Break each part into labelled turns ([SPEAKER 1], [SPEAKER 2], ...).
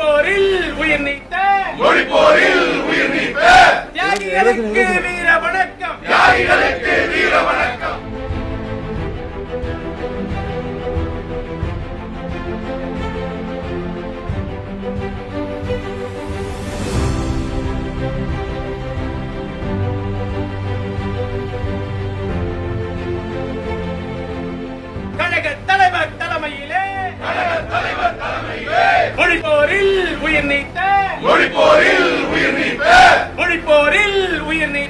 [SPEAKER 1] மொழிப்போரில் உயிர் நீத்த.
[SPEAKER 2] மொழிப்போரில் உயிர் நீத்த.
[SPEAKER 1] தியாகிகளுக்கு வீர வணக்கம்
[SPEAKER 2] தியாகிகளுக்கு
[SPEAKER 1] மொழிப்போரில் உயிர் நீத்த
[SPEAKER 2] மொழிப்போரில் உயிர் நீத்த
[SPEAKER 1] மொழிப்போரில் உயிர் நீத்த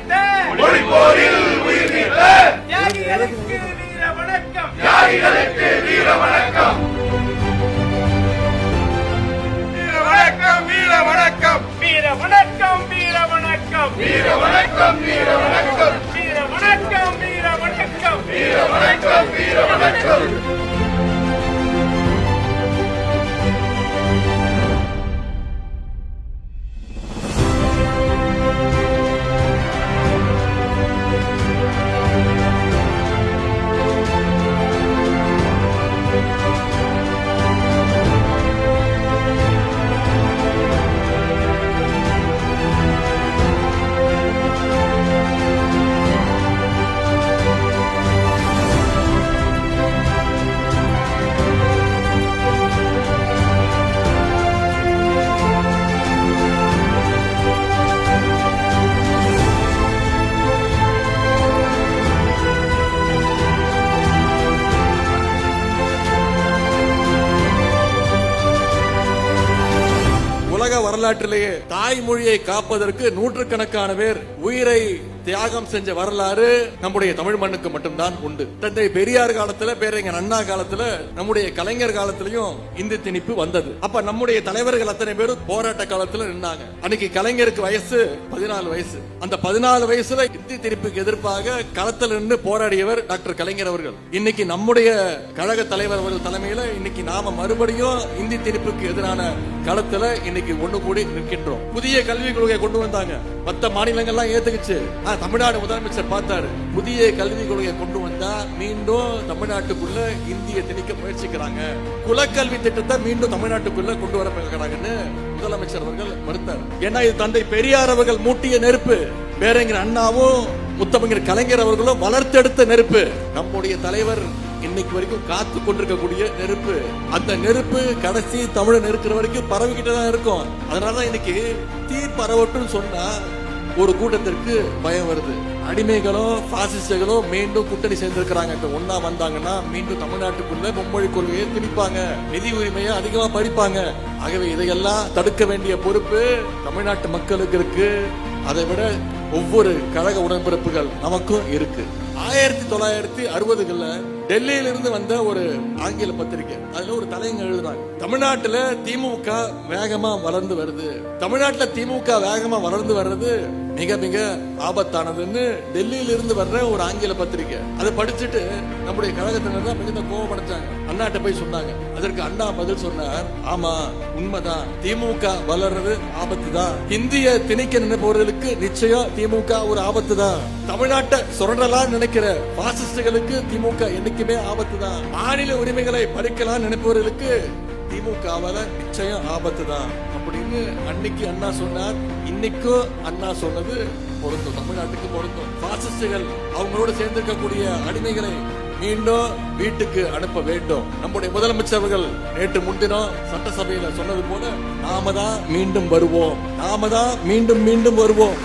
[SPEAKER 3] வரலாற்றிலேயே தாய்மொழியை காப்பதற்கு நூற்றுக்கணக்கான பேர் உயிரை தியாகம் செஞ்ச வரலாறு நம்முடைய தமிழ் மண்ணுக்கு மட்டும்தான் உண்டு. தந்தை பெரியார் காலத்துல பேரறிஞர் அண்ணா காலத்துல நம்முடைய கலைஞர் காலத்திலயும் இந்தி திணிப்பு வந்தது. அப்ப நம்முடைய தலைவர்கள் அத்தனை பேரும் போராட்ட காலத்துல நின்னாங்க. அன்னைக்கு கலைஞருக்கு வயசு பதினாலு வயசு. அந்த பதினாலு வயசுல இந்தி திணிப்புக்கு எதிர்ப்பாக களத்தில் நின்று போராடியவர் டாக்டர் கலைஞர் அவர்கள். இன்னைக்கு நம்முடைய கழக தலைவர் அவர்கள் தலைமையில இன்னைக்கு நாம மறுபடியும் இந்தி திணிப்புக்கு எதிரான களத்துல இன்னைக்கு ஒண்ணு கூடி நிற்கின்றோம். புதிய கல்விக் கொள்கையை கொண்டு வந்தாங்க. மத்த மாநிலங்கள்லாம் ஏத்துக்குச்சு. ஆனா தமிழ்நாடு முதலமைச்சர் பார்த்தாரு. புதிய கல்விக் கொள்கையை கொண்டு வந்தா மீண்டும் தமிழ்நாட்டுக்குள்ள இந்திய திணிக்க முயற்சிக்கிறாங்க. குலக்கல்வி திட்டத்தை மீண்டும் தமிழ்நாட்டுக்குள்ள கொண்டு வர பார்க்கறாங்கன்னு முதலமைச்சர் அவர்கள் மறுத்தார். ஏன்னா இது தந்தை பெரியார் அவர்கள் மூட்டிய நெருப்பு. பேரங்கர் அண்ணாவும் முத்தமிழர் கலைஞர் அவர்களும் வளர்த்தெடுத்த நெருப்பு. நம்முடைய தலைவர் இன்னைக்கு வரைக்கும் காத்து கொண்டிருக்கக்கூடிய நெருப்பு. அந்த நெருப்பு கடைசி தமிழன் இருக்கிற வரைக்கும் பரவிக்கிட்டு தான் இருக்கும். அதனாலதான் இன்னைக்கு தீ பரவட்டும் சொன்னா ஒரு கூட்டத்திற்கு பயம் வருது. அடிமைகளும் பாசிஸ்டுகளும் மீண்டும் கூட்டணி சேர்ந்திருக்கிறாங்க. இப்ப ஒன்னா வந்தாங்கன்னா மீண்டும் தமிழ்நாட்டுக்குள்ள மும்மொழி கொள்கையை திணிப்பாங்க நிதி உரிமையை அதிகமா படிப்பாங்க ஆகவே இதையெல்லாம் தடுக்க வேண்டிய பொறுப்பு தமிழ்நாட்டு மக்களுக்கு இருக்கு. அதை விட ஒவ்வொரு கழக உடன்பிறப்புகள் நமக்கும் இருக்கு. ஆயிரத்தி தொள்ளாயிரத்தி அறுபதுகள்ல டெல்லியில இருந்து வந்த ஒரு ஆங்கில பத்திரிகை. அதுல ஒரு தலைங்க எழுதுனாங்க தமிழ்நாட்டுல திமுக வேகமா வளர்ந்து வருது. தமிழ்நாட்டுல திமுக வேகமா வளர்ந்து வர்றது மிக மிக ஆபத்தானதுன்னு டெல்லியில இருந்து வர்ற ஒரு ஆங்கில பத்திரிகை. அதை படிச்சுட்டு நம்முடைய கழகத்தினர் தான் மிகுந்த கோவமடைஞ்சாங்க அண்ணாட்ட போய் சொன்னாங்க. அதற்கு அண்ணா பதில் சொன்னார். ஆமா உண்மைதான். திமுக வளர்றது ஆபத்து தான் இந்திய திணிக்க நினைப்பவர்களுக்கு நிச்சயம் திமுக ஒரு ஆபத்து தான் தமிழ்நாட்டை சுரண்டலாம் நினைக்கிற பாசிஸ்டுகளுக்கு திமுக என்னைக்குமே ஆபத்து தான் மாநில உரிமைகளை பறிக்கலாம் நினைப்பவர்களுக்கு திமுகவால நிச்சயம் ஆபத்து தான் அப்படின்னு அன்னைக்கு அண்ணா சொன்னார். இன்னைக்கும் அண்ணா சொன்னது பொருந்தும். தமிழ்நாட்டுக்கு பொருந்தும். பாசிஸ்டுகள் அவங்களோட சேர்ந்திருக்கக்கூடிய அடிமைகளை மீண்டும் வீட்டுக்கு அனுப்ப வேண்டும். நம்முடைய முதலமைச்சர்கள் நேற்று முன்தினம் சட்டசபையில சொன்னது போல நாம தான் மீண்டும் வருவோம். நாம தான் மீண்டும் மீண்டும் வருவோம்.